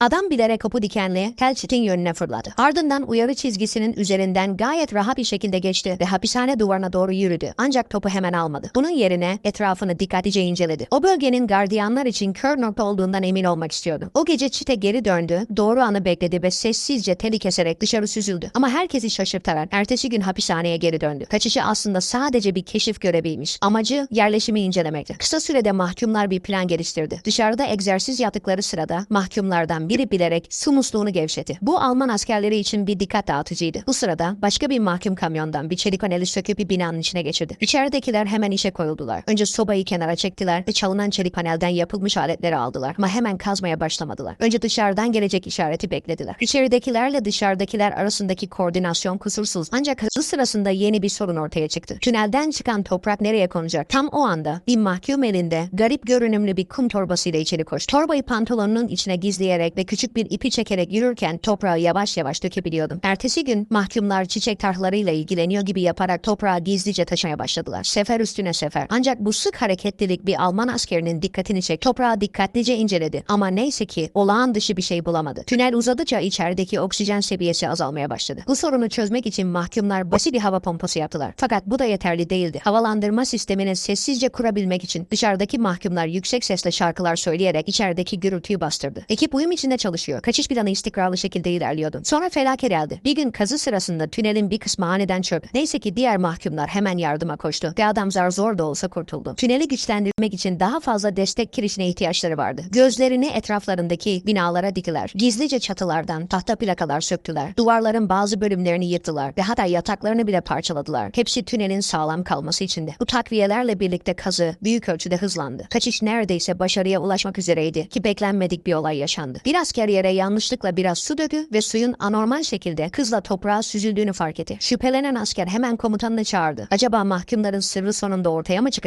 Adam bilerek kapı dikenli Kelçit'in yönüne fırladı. Ardından uyarı çizgisinin üzerinden gayet rahat bir şekilde geçti ve hapishane duvarına doğru yürüdü. Ancak topu hemen almadı. Bunun yerine etrafını dikkatlice inceledi. O bölgenin gardiyanlar için kör nokta olduğundan emin olmak istiyordu. O gece çite geri döndü, doğru anı bekledi ve sessizce teli keserek dışarı süzüldü. Ama herkesi şaşırtarak ertesi gün hapishaneye geri döndü. Kaçışı aslında sadece bir keşif göreviymiş. Amacı yerleşimi incelemekti. Kısa sürede mahkumlar bir plan geliştirdi. Dışarıda egzersiz yaptıkları sırada mahkumlardan biri bilerek su musluğunu gevşetti. Bu Alman askerleri için bir dikkat dağıtıcıydı. Bu sırada başka bir mahkum kamyondan bir çelik paneli söküp bir binanın içine geçirdi. İçeridekiler hemen işe koyuldular. Önce sobayı kenara çektiler ve çalınan çelik panelden yapılmış aletleri aldılar. Ama hemen kazmaya başlamadılar. Önce dışarıdan gelecek işareti beklediler. İçeridekilerle dışarıdakiler arasındaki koordinasyon kusursuz. Ancak hızı sırasında yeni bir sorun ortaya çıktı. Tünelden çıkan toprak nereye konacak? Tam o anda bir mahkum elinde garip görünümlü bir kum torbasıyla içeri koştu. Torbayı pantolonunun içine gizleyerek ve küçük bir ipi çekerek yürürken toprağı yavaş yavaş dökebiliyordum. Ertesi gün mahkumlar çiçek tarlalarıyla ilgileniyor gibi yaparak toprağı gizlice taşımaya başladılar. Sefer üstüne sefer. Ancak bu sık hareketlilik bir Alman askerinin dikkatini çek. Toprağı dikkatlice inceledi. Ama neyse ki olağan dışı bir şey bulamadı. Tünel uzadıkça içerideki oksijen seviyesi azalmaya başladı. Bu sorunu çözmek için mahkumlar basit bir hava pompası yaptılar. Fakat bu da yeterli değildi. Havalandırma sistemini sessizce kurabilmek için dışarıdaki mahkumlar yüksek sesle şarkılar söyleyerek içerideki gürültüyü bastırdı. Ekip uyum içinde çalışıyor. Kaçış planı istikrarlı şekilde ilerliyordu. Sonra felaket geldi. Bir gün kazı sırasında tünelin bir kısmı aniden çöktü. Neyse ki diğer mahkumlar hemen yardıma koştu ve adam zar zor da olsa kurtuldu. Tüneli güçlendirmek için daha fazla destek kirişine ihtiyaçları vardı. Gözlerini etraflarındaki binalara diktiler. Gizlice çatılardan tahta plakalar söktüler. Duvarların bazı bölümlerini yırttılar ve hatta yataklarını bile parçaladılar. Hepsi tünelin sağlam kalması içindi. Bu takviyelerle birlikte kazı büyük ölçüde hızlandı. Kaçış neredeyse başarıya ulaşmak üzereydi ki beklenmedik bir olay yaşandı. Bir asker yere yanlışlıkla biraz su dökü ve suyun anormal şekilde kızla toprağa süzüldüğünü fark etti. Şüphelenen asker hemen komutanını çağırdı. Acaba mahkumların sırrı sonunda ortaya mı çıkacak?